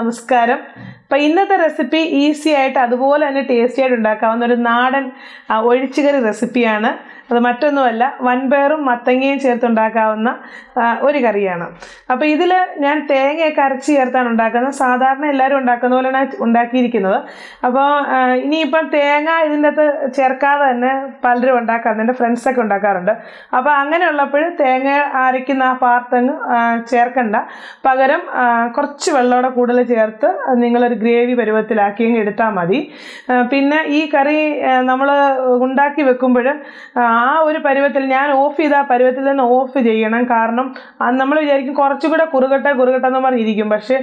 നമസ്കാരം. അപ്പം ഇന്നത്തെ റെസിപ്പി ഈസി ആയിട്ട് അതുപോലെ തന്നെ ടേസ്റ്റി ആയിട്ട് ഉണ്ടാക്കാവുന്ന ഒരു നാടൻ ഒഴിച്ചുകറി റെസിപ്പിയാണ്. അത് മറ്റൊന്നുമല്ല വൻപയറും മത്തങ്ങയും ചേർത്തുണ്ടാക്കാവുന്ന ഒരു കറിയാണ്. അപ്പോൾ ഇതിൽ ഞാൻ തേങ്ങയൊക്കെ അരച്ച് ചേർത്താണ് ഉണ്ടാക്കുന്നത്. സാധാരണ എല്ലാവരും ഉണ്ടാക്കുന്ന പോലെയാണ് ഉണ്ടാക്കിയിരിക്കുന്നത്. അപ്പോൾ ഇനിയിപ്പം തേങ്ങ ഇതിന്റെ അകത്ത് ചേർക്കാതെ തന്നെ പലരും ഉണ്ടാക്കാറുണ്ട്. എന്റെ ഫ്രണ്ട്സൊക്കെ ഉണ്ടാക്കാറുണ്ട്. അപ്പോൾ അങ്ങനെ ഉള്ളപ്പോൾ തേങ്ങ അരയ്ക്കുന്ന ആ പാർത്തങ്ങ് ചേർക്കണ്ട. പകരം കുറച്ച് വെള്ളമോടെ കൂടുതൽ ചേർത്ത് നിങ്ങളൊരു ഗ്രേവി പരുവത്തിലാക്കി എടുത്താൽ മതി. പിന്നെ ഈ കറി നമ്മൾ ഉണ്ടാക്കി വെക്കുമ്പോൾ ആ ഒരു പരുവത്തിൽ ഞാൻ ഓഫ് ചെയ്ത ആ പരുവത്തിൽ തന്നെ ഓഫ് ചെയ്യണം. കാരണം നമ്മൾ വിചാരിക്കും കുറച്ചുകൂടെ കുറുകട്ടെ കുറുകട്ടെ എന്ന് പറഞ്ഞിരിക്കും. പക്ഷേ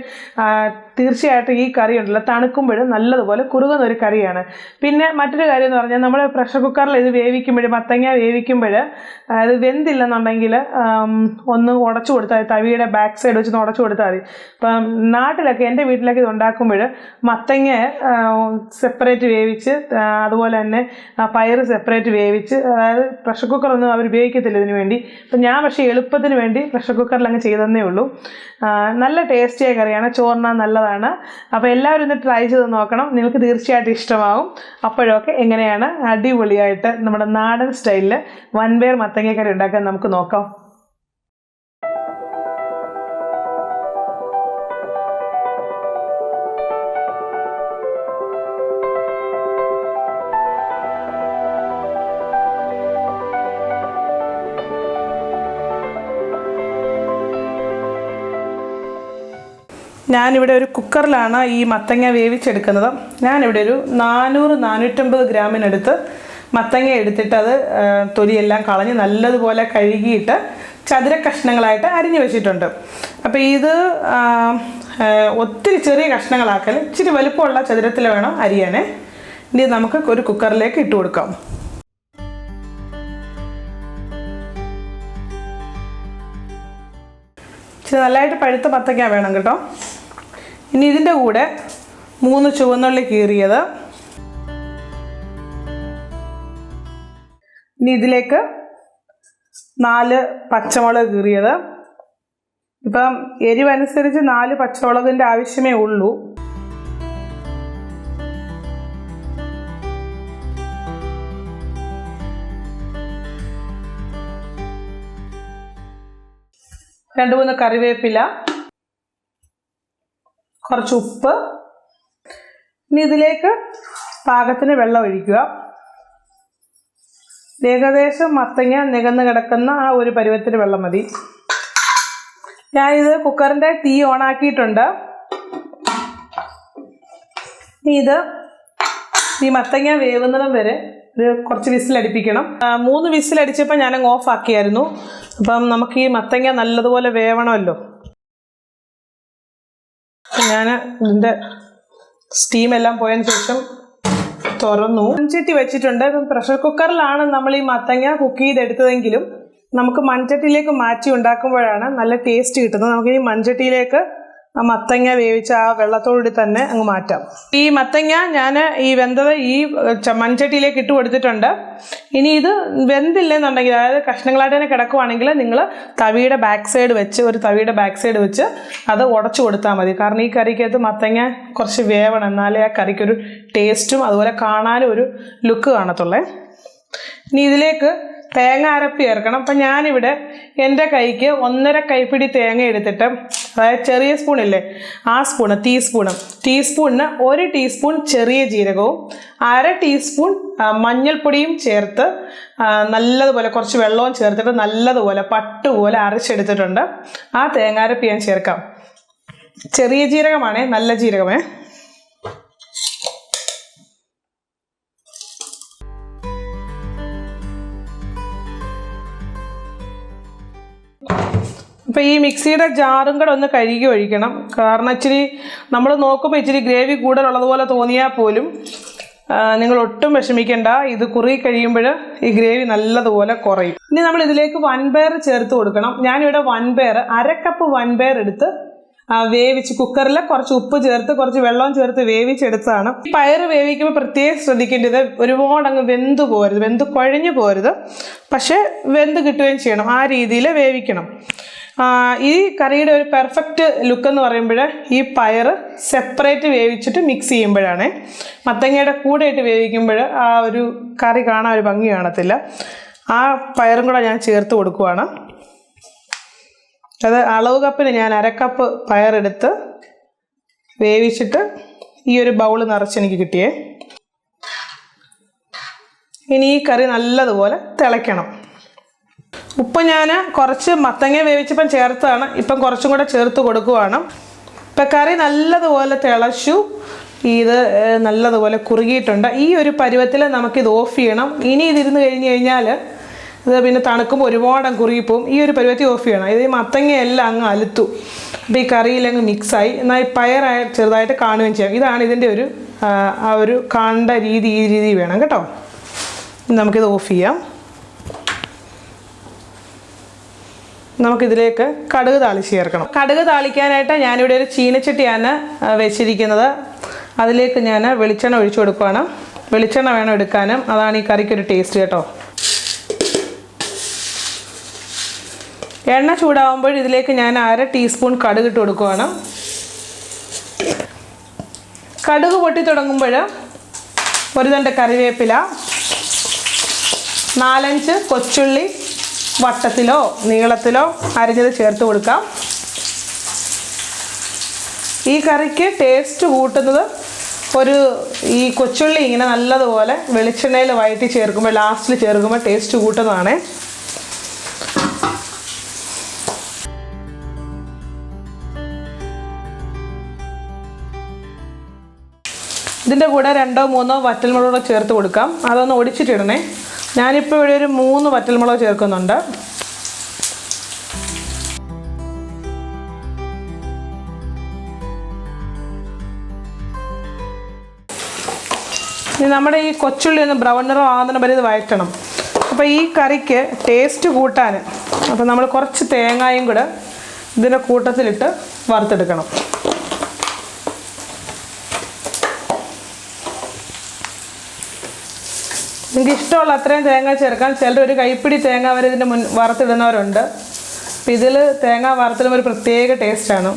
തീർച്ചയായിട്ടും ഈ കറി ഉണ്ടല്ലോ. തണുക്കുമ്പോഴും നല്ലതുപോലെ കുറുകുന്ന ഒരു കറിയാണ്. പിന്നെ മറ്റൊരു കാര്യം എന്ന് പറഞ്ഞാൽ നമ്മൾ പ്രഷർ കുക്കറിൽ ഇത് വേവിക്കുമ്പോൾ മത്തങ്ങ വേവിക്കുമ്പോൾ അത് വെന്തില്ലെന്നുണ്ടെങ്കിൽ ഒന്ന് ഉടച്ചു കൊടുത്താൽ തവിയുടെ ബാക്ക് സൈഡ് വെച്ച് ഉടച്ചു കൊടുത്താൽ മതി. ഇപ്പം നാട്ടിലൊക്കെ എന്റെ വീട്ടിലൊക്കെ ഇത് ഉണ്ടാക്കുമ്പോൾ മത്തങ്ങ സെപ്പറേറ്റ് വേവിച്ച് അതുപോലെ തന്നെ പയർ സെപ്പറേറ്റ് വേവിച്ച് അതായത് പ്രഷർ കുക്കറൊന്നും അവർ ഉപയോഗിക്കത്തില്ല ഇതിന് വേണ്ടി. അപ്പം ഞാൻ പക്ഷേ എളുപ്പത്തിന് വേണ്ടി പ്രഷർ കുക്കറിൽ അങ്ങ് ചെയ്തതന്നേ ഉള്ളൂ. നല്ല ടേസ്റ്റിയായ കറിയാണ്. ചോറിനാൻ നല്ലതാണ്. അപ്പോൾ എല്ലാവരും ഒന്ന് ട്രൈ ചെയ്ത് നോക്കണം. നിങ്ങൾക്ക് തീർച്ചയായിട്ടും ഇഷ്ടമാവും. അപ്പോഴൊക്കെ എങ്ങനെയാണ് അടിപൊളിയായിട്ട് നമ്മുടെ നാടൻ സ്റ്റൈലിൽ വൻപയർ മത്തങ്ങ കറി ഉണ്ടാക്കാൻ നമുക്ക് നോക്കാം. ഞാനിവിടെ ഒരു കുക്കറിലാണ് ഈ മത്തങ്ങ വേവിച്ചെടുക്കുന്നത്. ഞാനിവിടെ ഒരു നാനൂറ് നാനൂറ്റമ്പത് ഗ്രാമിനടുത്ത് മത്തങ്ങ എടുത്തിട്ട് അത് തൊലിയെല്ലാം കളഞ്ഞ് നല്ലതുപോലെ കഴുകിയിട്ട് ചതുര കഷ്ണങ്ങളായിട്ട് അരിഞ്ഞു വെച്ചിട്ടുണ്ട്. അപ്പോൾ ഇത് ഒത്തിരി ചെറിയ കഷ്ണങ്ങളാക്കൽ ഇച്ചിരി വലുപ്പമുള്ള ചതുരത്തിൽ വേണം അരിയാനേ. ഇനി നമുക്ക് ഒരു കുക്കറിലേക്ക് ഇട്ട് കൊടുക്കാം. ഇച്ചിരി നല്ലതായിട്ട് പഴുത്ത മത്തങ്ങ വേണം കേട്ടോ. ഇനി ഇതിന്റെ കൂടെ മൂന്ന് ചുവന്നുള്ളി കീറിയത്. ഇനി ഇതിലേക്ക് നാല് പച്ചമുളക് കീറിയത്. ഇപ്പം എരിവനുസരിച്ച് നാല് പച്ചമുളകിന്റെ ആവശ്യമേ ഉള്ളൂ. രണ്ട് മൂന്ന് കറിവേപ്പില. കുറച്ച് ഉപ്പ്. ഇനി ഇതിലേക്ക് പാകത്തിന് വെള്ളം ഒഴിക്കുക. ഏകദേശം മത്തങ്ങ നികന്ന് കിടക്കുന്ന ആ ഒരു പരുവത്തിന് വെള്ളം മതി. ഞാനിത് കുക്കറിന്റെ തീ ഓണാക്കിയിട്ടുണ്ട് ഇനി ഇത് ഈ മത്തങ്ങ വേവുന്നിടം വരെ ഒരു കുറച്ച് വിസിലടിപ്പിക്കണം മൂന്ന് വിസിലടിച്ചപ്പോൾ ഞാനങ്ങ് ഓഫ് ആക്കിയായിരുന്നു. അപ്പം നമുക്ക് ഈ മത്തങ്ങ നല്ലതുപോലെ വേവണമല്ലോ. ഞാൻ ഇതിന്റെ സ്റ്റീം എല്ലാം പോയതിന് ശേഷം തുറന്നു. മൺചട്ടി വെച്ചിട്ടുണ്ട്. പ്രഷർ കുക്കറിലാണ് നമ്മൾ ഈ മത്തങ്ങ കുക്ക് ചെയ്തെടുത്തതെങ്കിലും നമുക്ക് മൺചട്ടിയിലേക്ക് മാറ്റി ഉണ്ടാക്കുമ്പോഴാണ് നല്ല ടേസ്റ്റ് കിട്ടുന്നത്. നമുക്ക് ഈ മൺചട്ടിയിലേക്ക് ആ മത്തങ്ങ വേവിച്ച ആ വെള്ളത്തോടുകൂടി തന്നെ അങ്ങ് മാറ്റാം. ഈ മത്തങ്ങ ഞാൻ ഈ വെന്തത് ഈ മൺചട്ടിയിലേക്ക് ഇട്ട് കൊടുത്തിട്ടുണ്ട്. ഇനി ഇത് വെന്തില്ലെന്നുണ്ടെങ്കിൽ അതായത് കഷ്ണങ്ങളായിട്ട് തന്നെ കിടക്കുവാണെങ്കിൽ നിങ്ങൾ തവിയുടെ ബാക്ക് സൈഡ് വെച്ച് ഒരു തവിയുടെ ബാക്ക് സൈഡ് വെച്ച് അത് ഉടച്ചു കൊടുത്താൽ മതി. കാരണം ഈ കറിക്കകത്ത് മത്തങ്ങ കുറച്ച് വേവണം. എന്നാലേ ആ കറിക്കൊരു ടേസ്റ്റും അതുപോലെ കാണാനും ഒരു ലുക്ക് കാണത്തുള്ളേ. ഇനി ഇതിലേക്ക് തേങ്ങ അരപ്പ് ചേർക്കണം. അപ്പം ഞാനിവിടെ എന്റെ കൈക്ക് ഒന്നര കൈപ്പിടി തേങ്ങ എടുത്തിട്ട് അതായത് ചെറിയ സ്പൂൺ സ്പൂണില്ലേ ആ സ്പൂണ് ടീസ്പൂണ് ടീസ്പൂണിന് ഒരു ടീസ്പൂൺ ചെറിയ ജീരകവും അര ടീസ്പൂൺ മഞ്ഞൾപ്പൊടിയും ചേർത്ത് നല്ലതുപോലെ കുറച്ച് വെള്ളവും ചേർത്തിട്ട് നല്ലതുപോലെ പട്ടുപോലെ അരച്ചെടുത്തിട്ടുണ്ട്. ആ തേങ്ങാരപ്പ് ഞാൻ ചേർക്കാം. ചെറിയ ജീരകമാണേ നല്ല ജീരകമേ. അപ്പോൾ ഈ മിക്സിയുടെ ജാറും കൂടെ ഒന്ന് കഴുകി ഒഴിക്കണം. കാരണം ഇച്ചിരി നമ്മൾ നോക്കുമ്പോൾ ഇച്ചിരി ഗ്രേവി കൂടുതലുള്ളതുപോലെ തോന്നിയാൽ പോലും നിങ്ങൾ ഒട്ടും വിഷമിക്കേണ്ട. ഇത് കുറുകി കഴിയുമ്പോൾ ഈ ഗ്രേവി നല്ലതുപോലെ കുറയും. ഇനി നമ്മൾ ഇതിലേക്ക് വൻപയർ ചേർത്ത് കൊടുക്കണം. ഞാനിവിടെ വൻപയർ അരക്കപ്പ് കപ്പ് വൻപയർ എടുത്ത് വേവിച്ച് കുക്കറിൽ കുറച്ച് ഉപ്പ് ചേർത്ത് കുറച്ച് വെള്ളം ചേർത്ത് വേവിച്ചെടുത്തതാണ്. ഈ പയർ വേവിക്കുമ്പോൾ പ്രത്യേകം ശ്രദ്ധിക്കേണ്ടത് ഒരുപാട് അങ്ങ് വെന്ത് പോരുത്. വെന്ത് കുഴഞ്ഞു പോരുത്. പക്ഷേ വെന്ത് കിട്ടുകയും ചെയ്യണം. ആ രീതിയിൽ വേവിക്കണം. ഈ കറിയുടെ ഒരു പെർഫെക്റ്റ് ലുക്ക് എന്ന് പറയുമ്പോൾ ഈ പയർ സെപ്പറേറ്റ് വേവിച്ചിട്ട് മിക്സ് ചെയ്യുമ്പോഴാണ്. മത്തങ്ങയുടെ കൂടെ ഇട്ട് വേവിക്കുമ്പോൾ ആ ഒരു കറി കാണാൻ ഒരു ഭംഗി കാണത്തില്ല. ആ പയറും കൂടെ ഞാൻ ചേർത്ത് കൊടുക്കുവാണ്. അത് അളവ് കപ്പിന് ഞാൻ അരക്കപ്പ് പയറെടുത്ത് വേവിച്ചിട്ട് ഈ ഒരു ബൗൾ നിറച്ച് എനിക്ക് കിട്ടിയേ. ഇനി ഈ കറി നല്ലതുപോലെ തിളയ്ക്കണം. ഉപ്പ് ഞാൻ കുറച്ച് മത്തങ്ങ വേവിച്ചപ്പം ചേർത്താണ്. ഇപ്പം കുറച്ചും കൂടെ ചേർത്ത് കൊടുക്കുവാണ്. ഇപ്പം കറി നല്ലതുപോലെ തിളച്ചു. ഇത് നല്ലതുപോലെ കുറുകിയിട്ടുണ്ട്. ഈ ഒരു പരുവത്തിൽ നമുക്കിത് ഓഫ് ചെയ്യണം. ഇനി ഇതിരുന്ന് കഴിഞ്ഞ് കഴിഞ്ഞാൽ ഇത് പിന്നെ തണുക്കുമ്പോൾ ഒരുപാട് കുറുകിപ്പോവും. ഈ ഒരു പരുവത്തിൽ ഓഫ് ചെയ്യണം. ഇത് ഈ മത്തങ്ങയെല്ലാം അങ്ങ് അലുത്തു. അപ്പോൾ ഈ കറിയിലങ്ങ് മിക്സായി. എന്നാൽ ഈ പയറായി ചെറുതായിട്ട് കാണുകയും ചെയ്യാം. ഇതാണ് ഇതിന്റെ ഒരു ആ, ഒരു കാണേണ്ട രീതി ഈ രീതി വേണം കേട്ടോ. നമുക്കിത് ഓഫ് ചെയ്യാം. നമുക്കിതിലേക്ക് കടുക് താളിച്ച് ചേർക്കണം. കടുക് താളിക്കാനായിട്ട് ഞാനിവിടെ ഒരു ചീനച്ചട്ടിയാണ് വെച്ചിരിക്കുന്നത്. അതിലേക്ക് ഞാൻ വെളിച്ചെണ്ണ ഒഴിച്ചു കൊടുക്കുകയാണ്. വെളിച്ചെണ്ണ വേണം എടുക്കാനും. അതാണ് ഈ കറിക്കൊരു ടേസ്റ്റ് കേട്ടോ. എണ്ണ ചൂടാവുമ്പോൾ ഇതിലേക്ക് ഞാൻ അര ടീസ്പൂൺ കടുക് ഇട്ട് കൊടുക്കുകയാണ്. കടുക് പൊട്ടി തുടങ്ങുമ്പോൾ ഒരു തണ്ട് കറിവേപ്പില നാലഞ്ച് കൊച്ചുള്ളി വട്ടത്തിലോ നീളത്തിലോ അരിഞ്ഞത് ചേർത്ത് കൊടുക്കാം. ഈ കറിക്ക് ടേസ്റ്റ് കൂട്ടുന്നത് ഒരു ഈ കൊച്ചുള്ളി ഇങ്ങനെ നല്ലതുപോലെ വെളിച്ചെണ്ണയിൽ വയറ്റി ചേർക്കുമ്പോൾ ലാസ്റ്റിൽ ചേർക്കുമ്പോൾ ടേസ്റ്റ് കൂട്ടുന്നതാണ്. ഇതിന്റെ കൂടെ രണ്ടോ മൂന്നോ വറ്റൽമുളകൂടെ ചേർത്ത് കൊടുക്കാം. അതൊന്ന് ഒടിച്ചിട്ടിടണേ. ഞാനിപ്പോൾ ഇവിടെ ഒരു മൂന്ന് വറ്റൽമുളക് ചേർക്കുന്നുണ്ട്. ഇനി നമ്മുടെ ഈ കൊച്ചുള്ളി ഒന്ന് ബ്രൗൺ നിറം ആകുന്ന വരെ ഇത് വഴറ്റണം. അപ്പോൾ ഈ കറിക്ക് ടേസ്റ്റ് കൂട്ടാൻ അപ്പോൾ നമ്മൾ കുറച്ച് തേങ്ങായും കൂടെ ഇതിന്റെ കൂട്ടത്തിലിട്ട് വറുത്തെടുക്കണം. നിങ്ങൾക്ക് ഇഷ്ടമുള്ള അത്രയും തേങ്ങ ചേർക്കാം ചിലർ ഒരു കൈപ്പിടി തേങ്ങ വരെ ഇതിന്റെ മുൻ വറുത്തിടുന്നവരുണ്ട്. അപ്പം ഇതിൽ തേങ്ങ വറുത്തിടുമ്പോൾ ഒരു പ്രത്യേക ടേസ്റ്റാണ്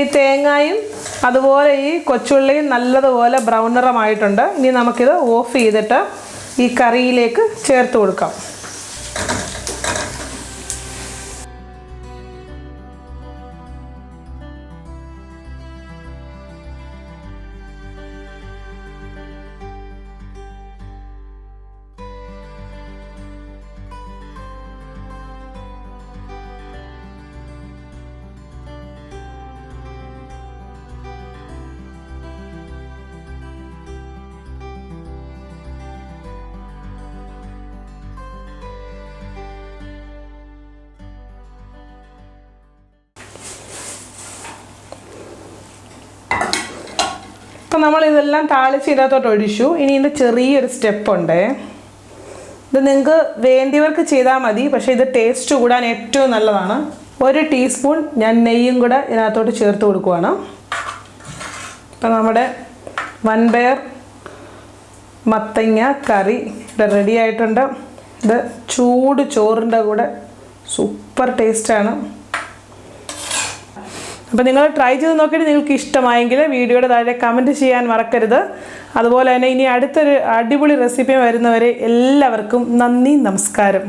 ഈ തേങ്ങായും അതുപോലെ ഈ കൊച്ചുള്ളിയും നല്ലതുപോലെ ബ്രൗൺ നിറമായിട്ടുണ്ട്. ഇനി നമുക്കിത് ഓഫ് ചെയ്തിട്ട് ഈ കറിയിലേക്ക് ചേർത്ത് കൊടുക്കാം. അപ്പം നമ്മൾ ഇതെല്ലാം താളിച്ച് ഇതിനകത്തോട്ട് ഒഴിച്ചു. ഇനി ഇതിന്റെ ചെറിയൊരു സ്റ്റെപ്പുണ്ട് ഇത് നിങ്ങൾക്ക് വേണ്ടിയവർക്ക് ചെയ്താൽ മതി പക്ഷേ ഇത് ടേസ്റ്റ് കൂടാൻ ഏറ്റവും നല്ലതാണ്. ഒരു ടീസ്പൂൺ ഞാൻ നെയ്യും കൂടെ ഇതിനകത്തോട്ട് ചേർത്ത് കൊടുക്കുവാണ്. അപ്പം നമ്മുടെ വൻപയർ മത്തങ്ങ കറി ഇവിടെ റെഡി ആയിട്ടുണ്ട്. ഇത് ചൂട് ചോറിന്റെ കൂടെ സൂപ്പർ ടേസ്റ്റാണ് അപ്പോൾ നിങ്ങൾ ട്രൈ ചെയ്ത് നോക്കിയിട്ട് നിങ്ങൾക്ക് ഇഷ്ടമായെങ്കിൽ വീഡിയോയുടെ താഴെ കമന്റ് ചെയ്യാൻ മറക്കരുത്. അതുപോലെ തന്നെ ഇനി അടുത്തൊരു അടിപൊളി റെസിപ്പി വരുന്നവരെ എല്ലാവർക്കും നന്ദി നമസ്കാരം.